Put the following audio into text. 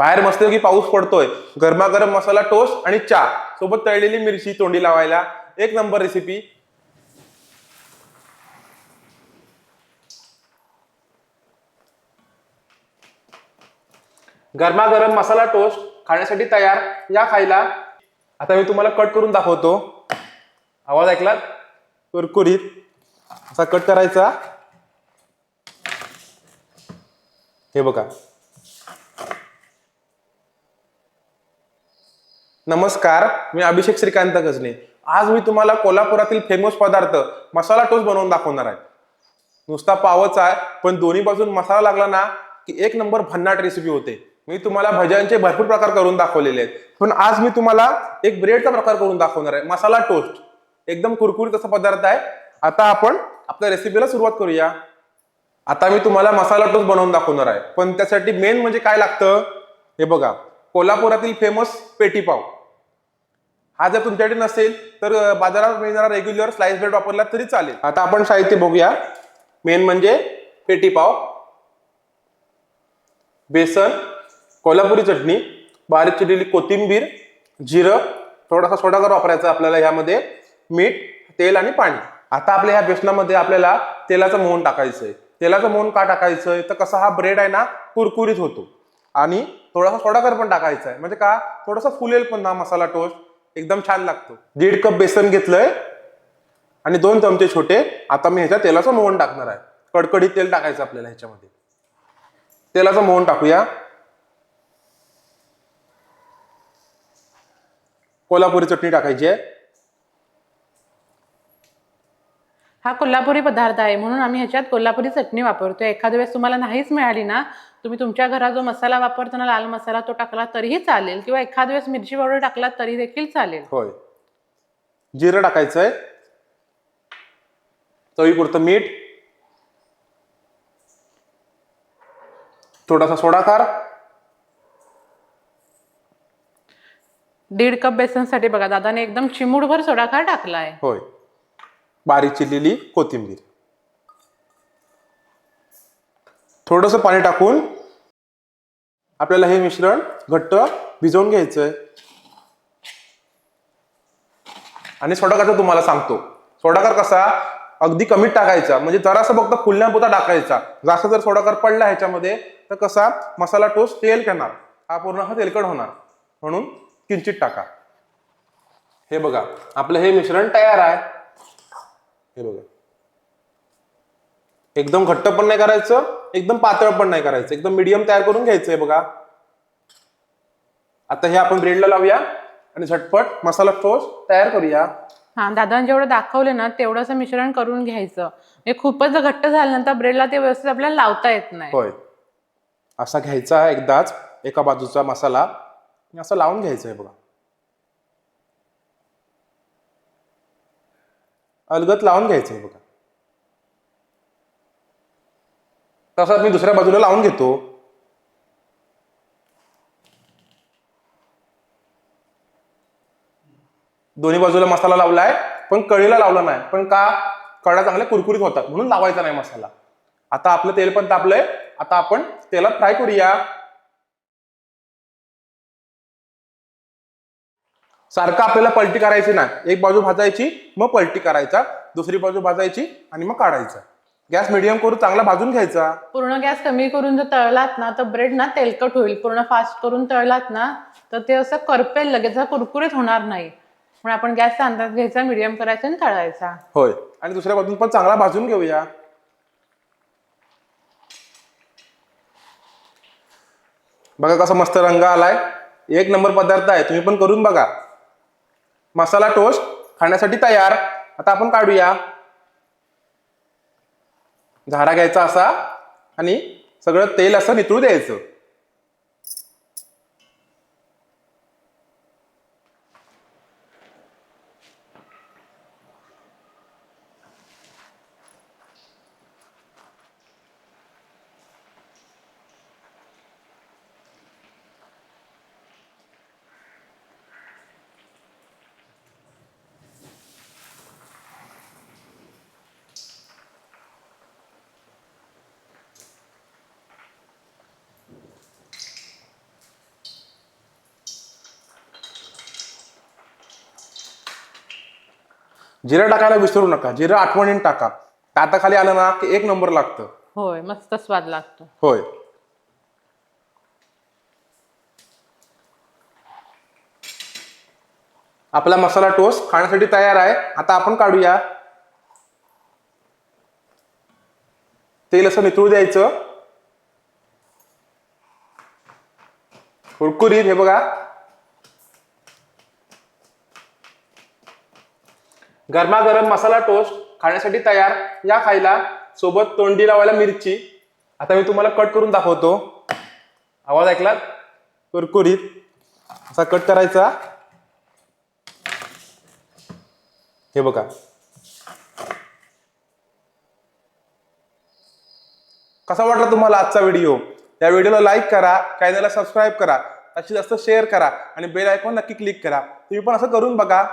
बाहेर मस्त की पाऊस पडतोय. गरमागरम मसाला टोस्ट आणि चहा. सोबत तळलेली मिरची तोंडी लावायला. एक नंबर रेसिपी गरमागरम मसाला टोस्ट खाण्यासाठी तयार. या खायला. आता मी तुम्हाला कट करून दाखवतो. आवाज ऐकला कुरकुरीत. असा कट करायचा. हे बघा. नमस्कार मी अभिषेक श्रीकांत गजने आज मी तुम्हाला कोल्हापुरातील फेमस पदार्थ मसाला टोस्ट बनवून दाखवणार आहे. नुसता पावच आहे पण दोन्ही बाजून मसाला लागला ना की एक नंबर भन्नाट रेसिपी होते. मी तुम्हाला भज्यांचे भरपूर प्रकार करून दाखवलेले आहेत. पण आज मी तुम्हाला एक ब्रेडचा प्रकार करून दाखवणार आहे मसाला टोस्ट एकदम कुरकुरीत असा पदार्थ आहे. आता आपण आपल्या रेसिपीला सुरुवात करूया. आता मी तुम्हाला मसाला टोस्ट बनवून दाखवणार आहे. पण त्यासाठी मेन म्हणजे काय लागतं? हे बघा कोल्हापुरातील फेमस पेटीपाव हा जर तुमच्याकडे नसेल तर बाजारात मिळणारा रेग्युलर स्लाइस ब्रेड वापरला तरी चालेल. आता आपण साहित्य बघूया. मेन म्हणजे पेटी पाव बेसन कोल्हापुरी चटणी बारीक चिरलेली कोथिंबीर जिरं थोडासा सोडागर वापरायचा आपल्याला ह्यामध्ये मीठ तेल आणि पाणी. आता आपल्या ह्या बेसनामध्ये आपल्याला तेलाचं मोहन टाकायचं आहे. तेलाचं मोहन का टाकायचं आहे? तर कसा हा ब्रेड आहे ना कुरकुरीत होतो. आणि थोडासा सोडागर पण टाकायचा आहे. म्हणजे का? थोडासा फुलेल पण हा मसाला टोस्ट एकदम छान लागतो. दीड कप बेसन घेतलंय आणि दोन चमचे छोटे. आता मी ह्याच्या तेलाचं मोहन टाकणार आहे. कडकडीत तेल टाकायचं आपल्याला ह्याच्यामध्ये. तेलाचं मोहन टाकूया. कोल्हापुरी चटणी टाकायची आहे. हा कोल्हापुरी पदार्थ आहे. म्हणून आम्ही ह्याच्यात कोल्हापुरी चटणी वापरतो एखाद्या वेळेस तुम्हाला नाहीच मिळाली ना तुम्ही तुमच्या घरात जो मसाला वापरतो ना लाल मसाला तो टाकला तरीही चालेल किंवा एखाद्या वेळेस मिरची पावडर टाकला तरी देखील चालेल. होय. जिरं टाकायचंय. चवीपुरतं मीठ. थोडासा सोडाकार. दीड कप बेसनसाठी बघा दादाने एकदम चिमूटभर सोडाखार टाकला आहे होय. बारीक चिरलेली कोथिंबीर. थोडंसं पाणी टाकून आपल्याला हे मिश्रण घट्ट भिजवून घ्यायचंय. आणि सोडाकारचा तुम्हाला सांगतो. सोडाकार कसा अगदी कमी टाकायचा. म्हणजे जरासा फक्त फुलण्यापुरता टाकायचा. जास्त जर सोडाकार पडला ह्याच्यामध्ये तर कसा मसाला टोस्ट तेल करणार हा पूर्ण हा तेलकट होणार. म्हणून किंचित टाका. हे बघा आपलं हे मिश्रण तयार आहे. हे बघा. एकदम घट्ट पण नाही करायचं एकदम पातळ पण नाही करायचं. एकदम मीडियम तयार करून घ्यायचंय बघा. आता हे आपण ब्रेडला लावूया आणि झटपट मसाला टोस्ट तयार करूया. हा दादाने जेवढं दाखवले ना तेवढंसं मिश्रण करून घ्यायचं. हे खूपच जर घट्ट झाल्यानंतर ब्रेडला ते व्यवस्थित आपल्याला लावता येत नाही. होय. असा घ्यायचा एकदाच एका बाजूचा मसाला. असं लावून घ्यायचं आहे बघा. अलगत लावून घ्यायचं आहे बघा. तसंच मी दुसऱ्या बाजूला लावून घेतो. दोन्ही बाजूला मसाला लावलाय पण कळीला लावला नाही. पण का? कडा चांगल्या कुरकुरीत होतात म्हणून लावायचा नाही मसाला. आता आपलं तेल पण तापलंय आता आपण तेलात फ्राय करूया. सारखं आपल्याला पलटी करायची नाही. एक बाजू भाजायची मग पलटी करायचा. दुसरी बाजू भाजायची आणि मग काढायचा. गॅस मिडियम करून चांगला भाजून घ्यायचा. पूर्ण गॅस कमी करून जर तळलात ना तर ब्रेड ना तेलकट होईल. पूर्ण फास्ट करून तळलात ना तर ते असं करपेल लगेच. कुरकुरीत होणार नाही. म्हणून आपण गॅसचा अंदाज घ्यायचा मिडियम करायचा आणि तळायचा. होय. आणि दुसऱ्या बाजून पण चांगला भाजून घेऊया. बघा कसा मस्त रंग आलाय. एक नंबर पदार्थ आहे. तुम्ही पण करून बघा. मसाला टोस्ट खाण्यासाठी तयार. आता आपण काढूया. झारा घ्यायचा असा आणि सगळं तेल असं नितळू द्यायचं. जिरं टाकायला विसरू नका. जिरं आठवणीने टाका. खाली आलं ना की एक नंबर लागतं. होय मस्त स्वाद लागतो. होय. आपला मसाला टोस्ट खाण्यासाठी तयार आहे. आता आपण काढूया. तेल असं नितळू द्यायचं. कुरकुरीत हे बघा. गरमागरम मसाला टोस्ट खाण्यासाठी तयार. या खायला सोबत तोंडी लावायला मिरची. आता मी तुम्हाला कट करून दाखवतो. आवाज ऐकला कुरकुरीत. असा कट करायचा. हे बघा. कसा वाटला तुम्हाला आजचा व्हिडिओ या व्हिडिओला लाईक करा. चॅनलला सबस्क्राईब करा. जास्तीत जास्त शेअर करा. आणि बेल आयकॉन नक्की क्लिक करा. तुम्ही पण असं करून बघा.